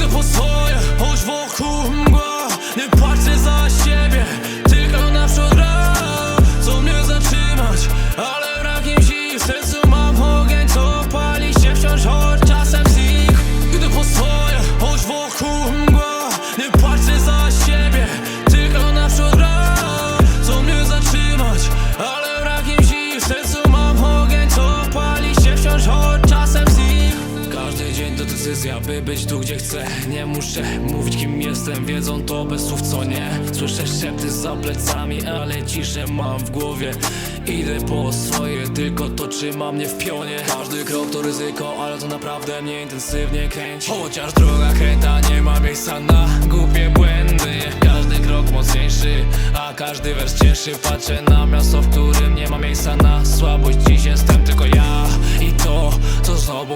Kujtë po soja, hoq vokur më gua Në parë që motywacja, by być tu gdzie chcę. Nie muszę mówić kim jestem, wiedzą to bez słów co nie. Słyszę szepty za plecami, ale ciszę mam w głowie. Idę po swoje, tylko to trzyma mnie w pionie. Każdy krok to ryzyko, ale to naprawdę mnie intensywnie kręci. Chociaż droga kręta, nie ma miejsca na głupie błędy. Każdy krok mocniejszy, a każdy wers cięższy. Patrzę na miasto, w którym nie ma miejsca na słabość. Dziś jestem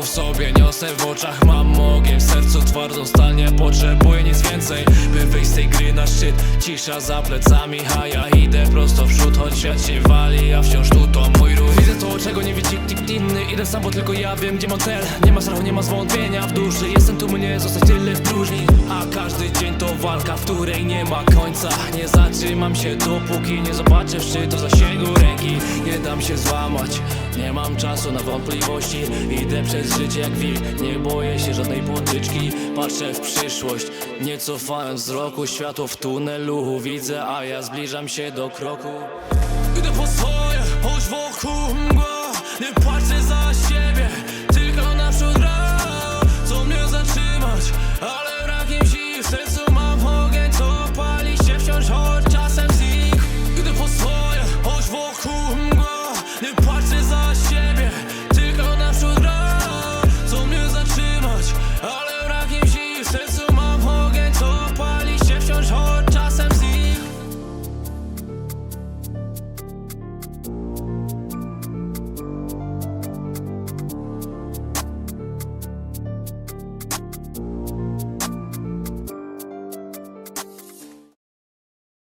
w sobie niosę W oczach mam ogień, w sercu twardą stal Nie potrzebuję nic więcej, by wyjść z tej gry na szczyt. Cisza za plecami, a ja idę prosto w przód Choć świat się wali, a wciąż tu to mój ruch. Widzę to, czego nie widzi nikt inny. Idę sam, bo tylko ja wiem, gdzie mam cel. Nie ma strachu, nie ma zwątpienia w duszy. Jestem tu, mnie zostać tyle w próżni. A każdy dzień to walka, w której nie ma końca. Nie zatrzymam się, dopóki nie zobaczę zasięgu ręki Nie dam się złamać, nie mam czasu na wątpliwości. Idę przez życie jak wilk, nie boję się żadnej potyczki. Patrzę w przyszłość, nie cofając wzroku Światło w tunelu. Widzę, a ja zbliżam się do kroku. Idę po swoje, choć wokół mgła Nie patrzę